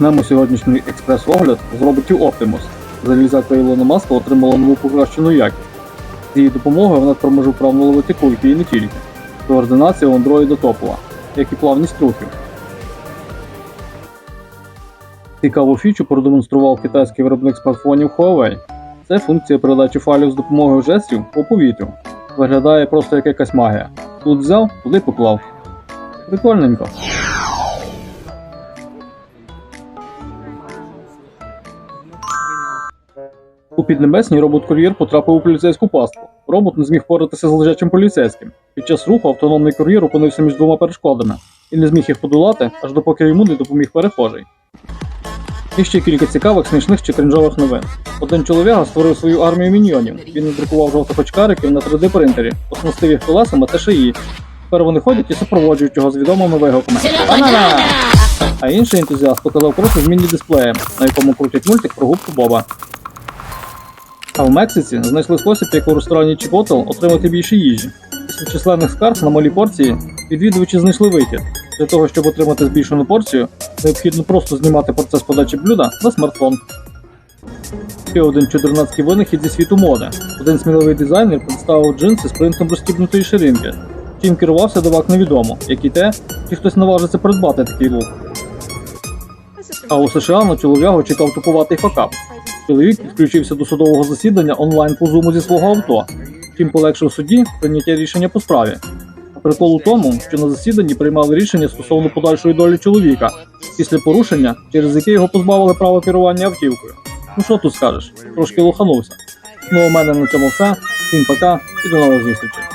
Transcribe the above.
Розпочнемо сьогоднішній експрес-огляд з роботів Optimus. Залізака Ілона Маска отримала нову покращену якість. З її допомогою вона тепер може вправно ловити кульки і не тільки. Координація у андроїда топова, як і плавність рухів. Цікаву фічу продемонстрував китайський виробник смартфонів Huawei. Це функція передачі файлів з допомогою жестів по повітрю. Виглядає просто як якась магія. Тут взяв, туди поклав. Прикольненько. У Піднебесній робот-кур'єр потрапив у поліцейську пастку. Робот не зміг поратися з лежачим поліцейським. Під час руху автономний кур'єр опинився між двома перешкодами і не зміг їх подолати, аж допоки йому не допоміг перехожий. І ще кілька цікавих, смішних чи кринжових новин. Один чоловіка створив свою армію міньйонів. Він надрукував жовтих очкариків на 3D принтері, оснастив їх колесами та шиї. Тепер вони ходять і супроводжують його з відомими вигуками. А інший ентузіаст показав кроси з міні-дисплеєм, на якому крутять мультик про губку Боба. А в Мексиці знайшли спосіб, як у ресторані Chipotle отримати більше їжі. Після численних скарг на малі порції відвідувачі знайшли вихід. Для того, щоб отримати збільшену порцію, необхідно просто знімати процес подачі блюда на смартфон. Ще один чудернацький винахід зі світу моди. Один сміливий дизайнер представив джинси з принтом розстібнутої ширинки. Чим керувався дивак невідомо, як і те, чи хтось наважиться придбати такий лук. А у США на чолов'ягу чекав тупуватий факап. Чоловік підключився до судового засідання онлайн по зуму зі свого авто, чим полегшив судді прийняття рішення по справі. Прикол у тому, що на засіданні приймали рішення стосовно подальшої долі чоловіка після порушення, через яке його позбавили права керування автівкою. Ну що тут скажеш? Трошки лоханувся. Ну, у мене на цьому все. Всім пока і до нових зустрічей.